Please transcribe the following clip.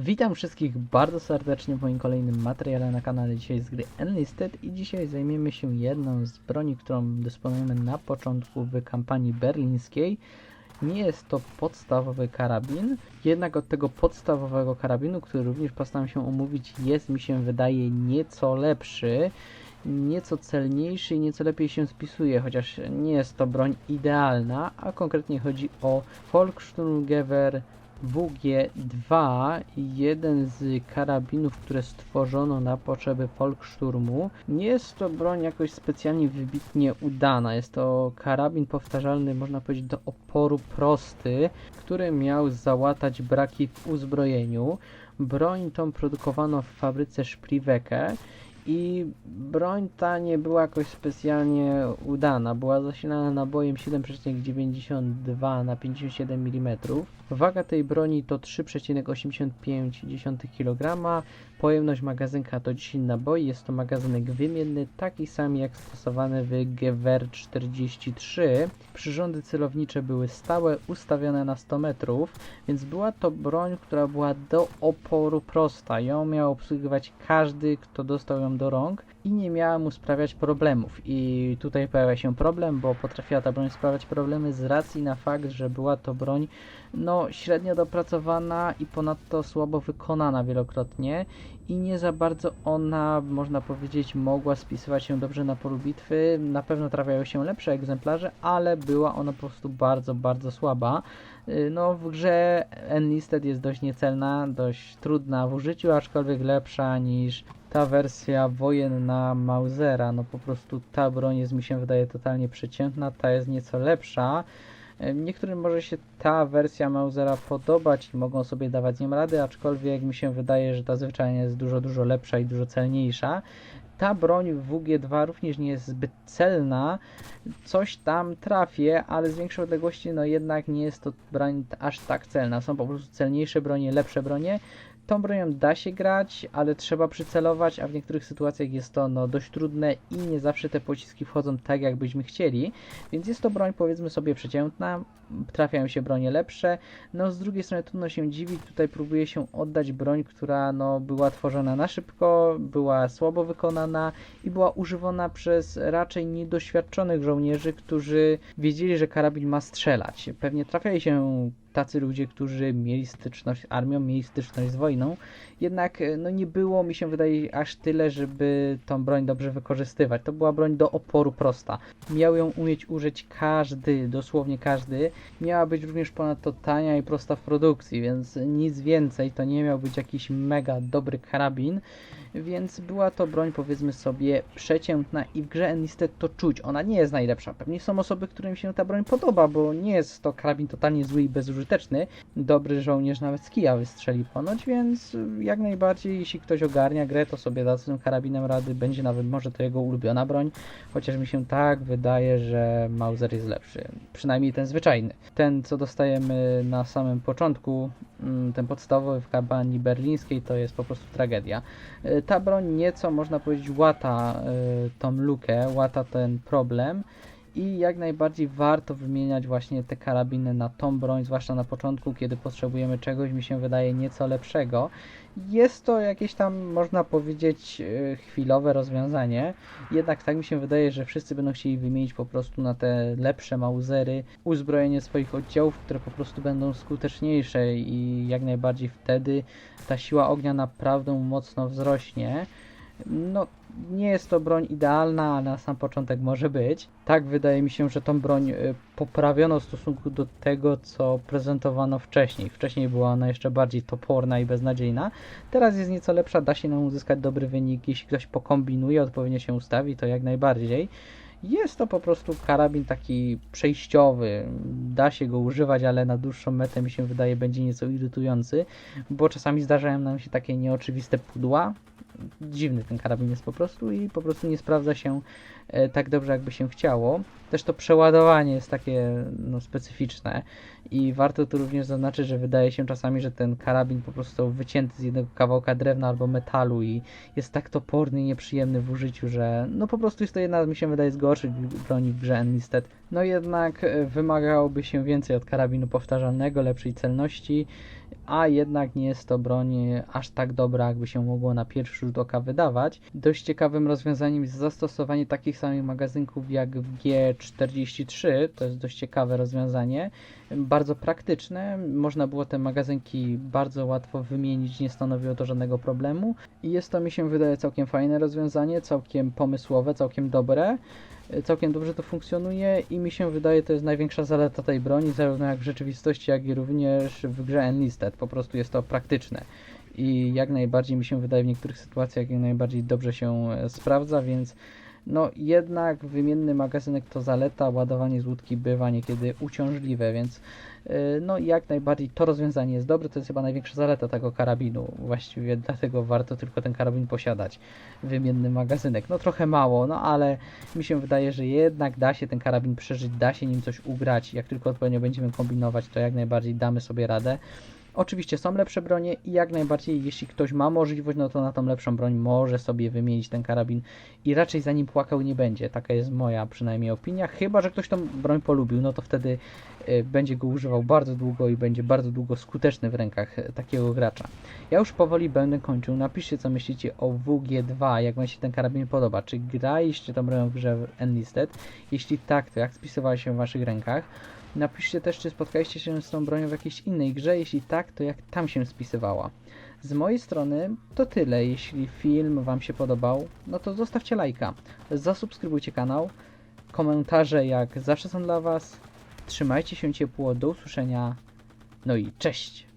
Witam wszystkich bardzo serdecznie w moim kolejnym materiale na kanale dzisiaj z gry Enlisted i dzisiaj zajmiemy się jedną z broni, którą dysponujemy na początku w kampanii berlińskiej. Nie jest to podstawowy karabin, jednak od tego podstawowego karabinu, który również postaram się omówić, jest mi się wydaje nieco lepszy, nieco celniejszy i nieco lepiej się spisuje, chociaż nie jest to broń idealna, a konkretnie chodzi o Volkssturmgewehr WG-2, jeden z karabinów, które stworzono na potrzeby Volkssturmu. Nie jest to broń jakoś specjalnie wybitnie udana. Jest to karabin powtarzalny, można powiedzieć, do oporu prosty, który miał załatać braki w uzbrojeniu. Broń tą produkowano w fabryce Sprieweke i broń ta nie była jakoś specjalnie udana. Była zasilana nabojem 7,92 na 57 mm. Waga tej broni to 3,85 kg. Pojemność magazynka to 10 naboi. Jest to magazynek wymienny, taki sam jak stosowany w Gewehr 43. Przyrządy celownicze były stałe, ustawione na 100 metrów, więc była to broń, która była do oporu prosta. Ją miał obsługiwać każdy, kto dostał ją do rąk i nie miała mu sprawiać problemów. I tutaj pojawia się problem, bo potrafiła ta broń sprawiać problemy z racji na fakt, że była to broń no, średnio dopracowana i ponadto słabo wykonana wielokrotnie i nie za bardzo ona, można powiedzieć, mogła spisywać się dobrze na polu bitwy. Na pewno trafiają się lepsze egzemplarze, ale była ona po prostu bardzo, bardzo słaba. Y, No, w grze Enlisted jest dość niecelna, dość trudna w użyciu, aczkolwiek lepsza niż ta wersja wojenna Mausera. No po prostu ta broń jest mi się wydaje totalnie przeciętna, ta jest nieco lepsza. Niektórym może się ta wersja Mausera podobać i mogą sobie dawać z nią rady, aczkolwiek mi się wydaje, że ta zwyczajnie jest dużo, dużo lepsza i dużo celniejsza. Ta broń w WG2 również nie jest zbyt celna, coś tam trafię, ale z większej odległości no jednak nie jest to broń aż tak celna. Są po prostu celniejsze bronie, lepsze bronie. Tą bronią da się grać, ale trzeba przycelować, a w niektórych sytuacjach jest to no, dość trudne i nie zawsze te pociski wchodzą tak, jak byśmy chcieli. Więc jest to broń powiedzmy sobie przeciętna, trafiają się bronie lepsze. No z drugiej strony trudno się dziwić, tutaj próbuje się oddać broń, która no, była tworzona na szybko, była słabo wykonana i była używana przez raczej niedoświadczonych żołnierzy, którzy wiedzieli, że karabin ma strzelać. Pewnie trafiali się tacy ludzie, którzy mieli styczność z armią, mieli styczność z wojną, jednak e, no nie było, mi się wydaje, aż tyle, żeby tą broń dobrze wykorzystywać. To była broń do oporu prosta. Miał ją umieć użyć każdy, dosłownie każdy. Miała być również ponadto tania i prosta w produkcji, więc nic więcej. To nie miał być jakiś mega dobry karabin, więc była to broń powiedzmy sobie przeciętna i w grze Enlisted to czuć. Ona nie jest najlepsza. Pewnie są osoby, którym się ta broń podoba, bo nie jest to karabin totalnie zły i bezużyteczny. Dobry żołnierz nawet z kija wystrzeli ponoć, więc jak najbardziej jeśli ktoś ogarnia grę, to sobie da z tym karabinem rady. Będzie nawet może to jego ulubiona broń, chociaż mi się tak wydaje, że Mauser jest lepszy. Przynajmniej ten zwyczajny. Ten, co dostajemy na samym początku, mm, ten podstawowy w kampanii berlińskiej, to jest po prostu tragedia. Y, Ta broń nieco, można powiedzieć, łata y, tą lukę, łata ten problem i jak najbardziej warto wymieniać właśnie te karabiny na tą broń, zwłaszcza na początku, kiedy potrzebujemy czegoś, mi się wydaje, nieco lepszego. Jest to jakieś tam, można powiedzieć, y, chwilowe rozwiązanie, jednak tak mi się wydaje, że wszyscy będą chcieli wymienić po prostu na te lepsze mausery uzbrojenie swoich oddziałów, które po prostu będą skuteczniejsze i jak najbardziej wtedy ta siła ognia naprawdę mocno wzrośnie. No, nie jest to broń idealna, ale na sam początek może być. Tak wydaje mi się, że tą broń y, poprawiono w stosunku do tego, co prezentowano wcześniej. Wcześniej była ona jeszcze bardziej toporna i beznadziejna. Teraz jest nieco lepsza, da się nam uzyskać dobry wynik. Jeśli ktoś pokombinuje, odpowiednio się ustawi, to jak najbardziej. Jest to po prostu karabin taki przejściowy. Da się go używać, ale na dłuższą metę mi się wydaje będzie nieco irytujący, bo czasami zdarzają nam się takie nieoczywiste pudła. Dziwny ten karabin jest po prostu i po prostu nie sprawdza się tak dobrze, jakby się chciało. Też to przeładowanie jest takie no, specyficzne i warto tu również zaznaczyć, że wydaje się czasami, że ten karabin po prostu wycięty z jednego kawałka drewna albo metalu i jest tak toporny i nieprzyjemny w użyciu, że no po prostu jest to jedna, mi się wydaje, z gorszych broni w grze Enlisted no jednak e, wymagałoby się więcej od karabinu powtarzalnego, lepszej celności, a jednak nie jest to broń e, aż tak dobra, jakby się mogło na pierwszy rzut oka wydawać. Dość ciekawym rozwiązaniem jest zastosowanie takich samych magazynków jak w G43, to jest dość ciekawe rozwiązanie, bardzo praktyczne, można było te magazynki bardzo łatwo wymienić, nie stanowiło to żadnego problemu i jest to mi się wydaje całkiem fajne rozwiązanie, całkiem pomysłowe, całkiem dobre. Całkiem dobrze to funkcjonuje i mi się wydaje, to jest największa zaleta tej broni, zarówno jak w rzeczywistości, jak i również w grze Enlisted. Po prostu jest to praktyczne i jak najbardziej mi się wydaje w niektórych sytuacjach jak najbardziej dobrze się e, sprawdza, więc no jednak wymienny magazynek to zaleta, ładowanie z łódki bywa niekiedy uciążliwe, więc yy, no jak najbardziej to rozwiązanie jest dobre, to jest chyba największa zaleta tego karabinu, właściwie dlatego warto tylko ten karabin posiadać, wymienny magazynek, no trochę mało, no ale mi się wydaje, że jednak da się ten karabin przeżyć, da się nim coś ugrać, jak tylko odpowiednio będziemy kombinować, to jak najbardziej damy sobie radę. Oczywiście są lepsze bronie i jak najbardziej, jeśli ktoś ma możliwość, no to na tą lepszą broń może sobie wymienić ten karabin i raczej za nim płakał nie będzie. Taka jest moja przynajmniej opinia. Chyba, że ktoś tą broń polubił, no to wtedy y, będzie go używał bardzo długo i będzie bardzo długo skuteczny w rękach y, takiego gracza. Ja już powoli będę kończył. Napiszcie, co myślicie o WG2, jak wam się ten karabin podoba. Czy graliście tą bronią w grze Enlisted? Jeśli tak, to jak spisywała się w waszych rękach? Napiszcie też, czy spotkaliście się z tą bronią w jakiejś innej grze. Jeśli tak, to jak tam się spisywała. Z mojej strony to tyle. Jeśli film Wam się podobał, no to zostawcie lajka. Zasubskrybujcie kanał. Komentarze jak zawsze są dla Was. Trzymajcie się ciepło. Do usłyszenia. No i cześć!